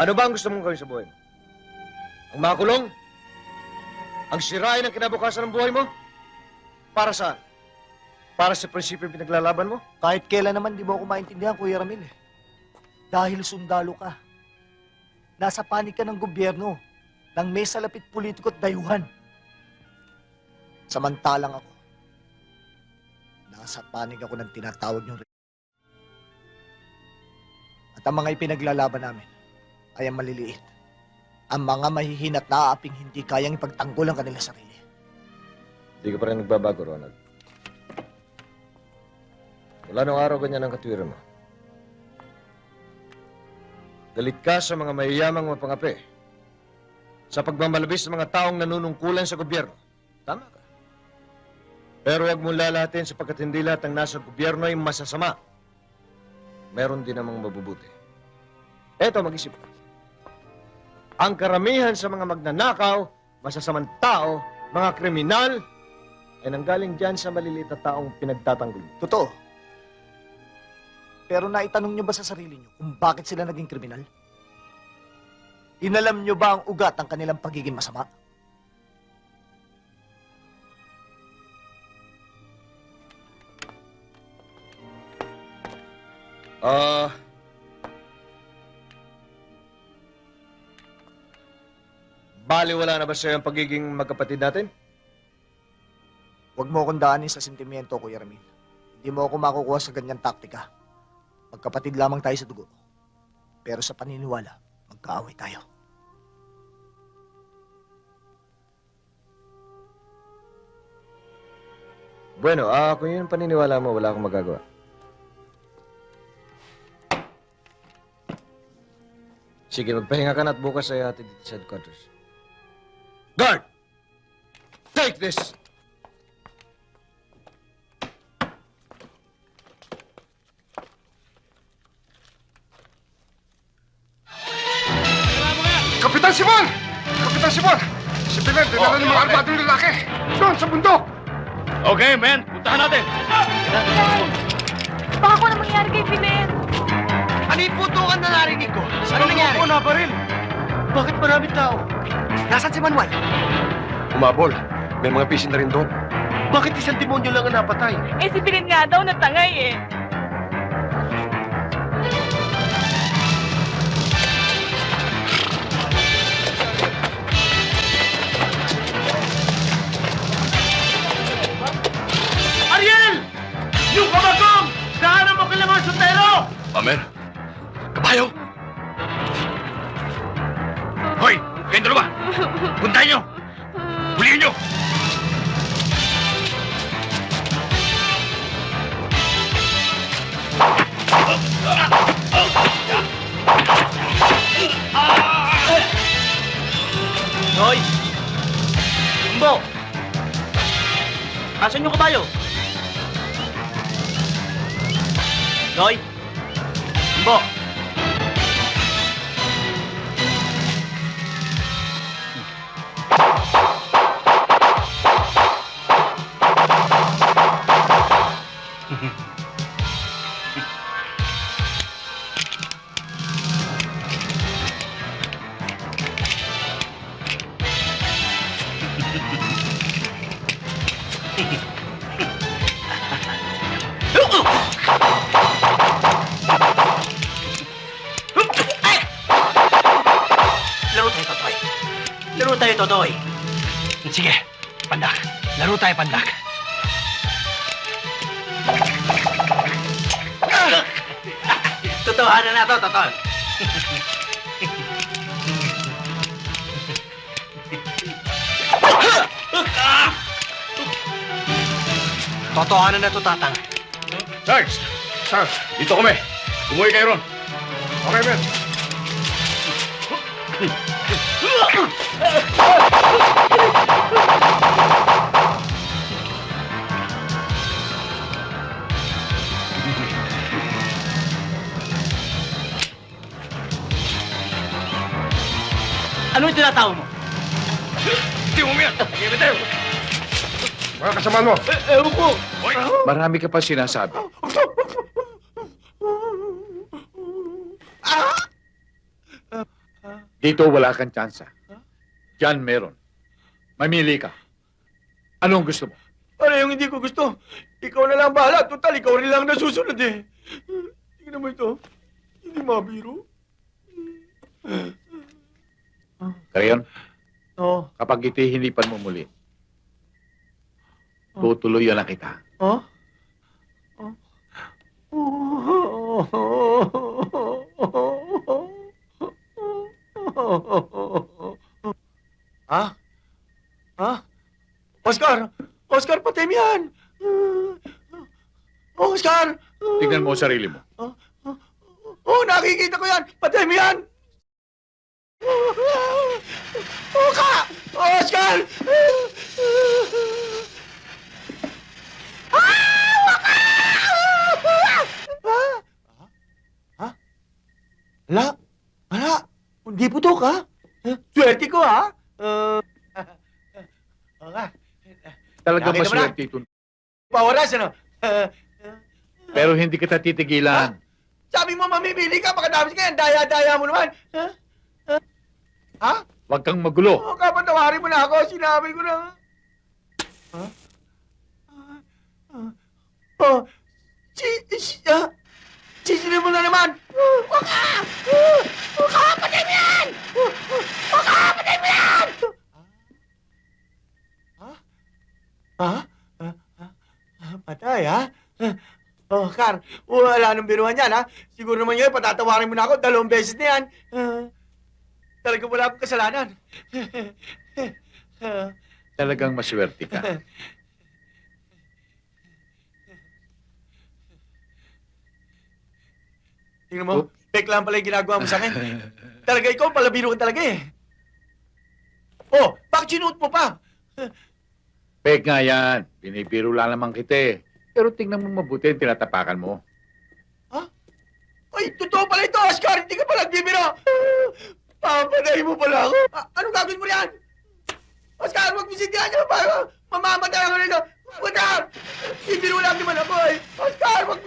Ano ba ang gusto mong gawin sa buhay mo? Ang makulong? Ang sirain ang kinabukasan ng buhay mo? Para saan? Para sa prinsipyo pinaglalaban mo? Kahit kailan naman di mo ako maintindihan, Kuya Ramil. eh. Dahil sundalo ka. Nasa panig ka ng gobyerno ng may salapit politiko at dayuhan. Samantalang ako, nasa panig ako ng tinatawag niyong re- At ang mga ipinaglalaban namin ay ang maliliit. Ang mga mahihina at naaaping hindi kayang ipagtanggol ang kanilang sarili. Hindi ka pa rin nagbabago, Ronald. Wala nung araw ganyan ang katwiran mo. Galit ka sa mga mayayamang mapangapi. Sa pagmamalabis ng mga taong nanunungkulan sa gobyerno. Tama ka. Pero huwag mong lalahatin sapagkat hindi lahat ng nasa gobyerno ay masasama. Meron din namang mabubuti. Eto, mag-isip ka. Ang karamihan sa mga magnanakaw, masasamang tao, mga kriminal, ay nanggaling dyan sa maliliit na taong pinagtatanggol. Totoo. Pero naitanong niyo ba sa sarili niyo kung bakit sila naging kriminal? Inalam niyo ba ang ugat ng kanilang pagiging masama? Ah... bali wala na ba sa'yo ang pagiging magkapatid natin? Huwag mo akong daanin sa sentimiento, Kuya Ramil. Hindi mo ako makukuha sa ganyang taktika. Magkapatid lamang tayo sa dugo. Pero sa paniniwala, magkaaway tayo. Bueno, ah, kung yun ang paniniwala mo, wala akong magagawa. Sige, magpahinga ka na at bukas ay hatid dito sa headquarters. Guard! Take this! Kapitan Simon! Kapitan Simon! Si Pilar, dinala ng mga armadong lalaki. Doon, sa bundok. Okay, men. Puntahan natin. Baka kung ano mangyari kay Pimen. Ano yung putukan na narinig ko? Ano nangyari? Ako na pa rin. Bakit maraming tao? Nasaan si Manuel? Umabol. May mga pisin na rin doon. Bakit isang demonyo lang ang napatay? Eh si Pimen nga daw natangay eh. Ariel! Yung kabagong! Dahanan mo kailangan mga sundero! Amer? Kabayo! Kayong dalawa! Puntahan nyo! Huliin nyo! Hoy! Umbo! Asan yung kabayo? Noy! Umbo! Laro Laro tayo, Totoy. Sige, pandak. Laro tayo, pandak. Totohanan na to, Totoy. Totohanan na to, Tatang. Sarge! Sarge! Dito kami. Umuwi kayo ron. Okay, men. Ano yung tinatawag mo? Hindi mo yan! Sige, tayo! Mga kasama mo. Eh, ewan ko. Hoy! Marami ka pa sinasabi. Dito wala kang tsansa. Diyan meron. Mamili ka. Anong gusto mo? Ano yung hindi ko gusto? Ikaw na lang bahala. Total, ikaw rin lang nasusunod eh. Tingnan mo ito. Hindi mabiro. Karayon, Oh. kapag itihinipan mo muli, tutuloy na kita. Oh? Ha? Ha? Oscar! Mo yan! Oscar! Tingnan mo ang sarili mo. Oh, nakikita ko yan! Patay mo yan! Oka! Oscar! Ha? Hala? Hala? Hindi putok, ha? Swerte ko, ha? Uh, okay. Talagang Nakita mo na? maswerte ito. Pawaras, ano? Pero hindi kita titigilan. sabi mo, mamimili ka, pakadami ka yan. Daya-daya mo naman. Ha? Ha? Huwag kang magulo. Oo, kapatawarin mo na ako. Sinabi ko na. Ha? Oh, si, si, ah, sisinin mo na naman. Huwag ka! Huwag ka! Patay mo yan! Huwag ka! Patay mo yan! Ha? Ha? Ha? Ha? Patay, ha? Oh, Kar, wala nang biruan yan, ha? Siguro naman yun, patatawarin mo na ako dalawang beses na yan. Ah, Talaga wala akong kasalanan. Talagang maswerte ka. Tingnan mo, fake lang pala yung ginagawa mo sa akin. talaga ikaw, palabiro ka talaga eh. Oh, bakit sinuot mo pa? Pek nga yan. Binibiro lang naman kita eh. Pero tingnan mo mabuti, tinatapakan mo. Ay, totoo pala ito, Oscar! Hindi ka pala nagbibiro! Papaday mo pala ako! Ah, anong gagawin mo yan? Oscar, huwag mo sindihan niyo pa! Mamamatay ako nito! Oscar! Ibiro lang naman ako eh! Oscar, huwag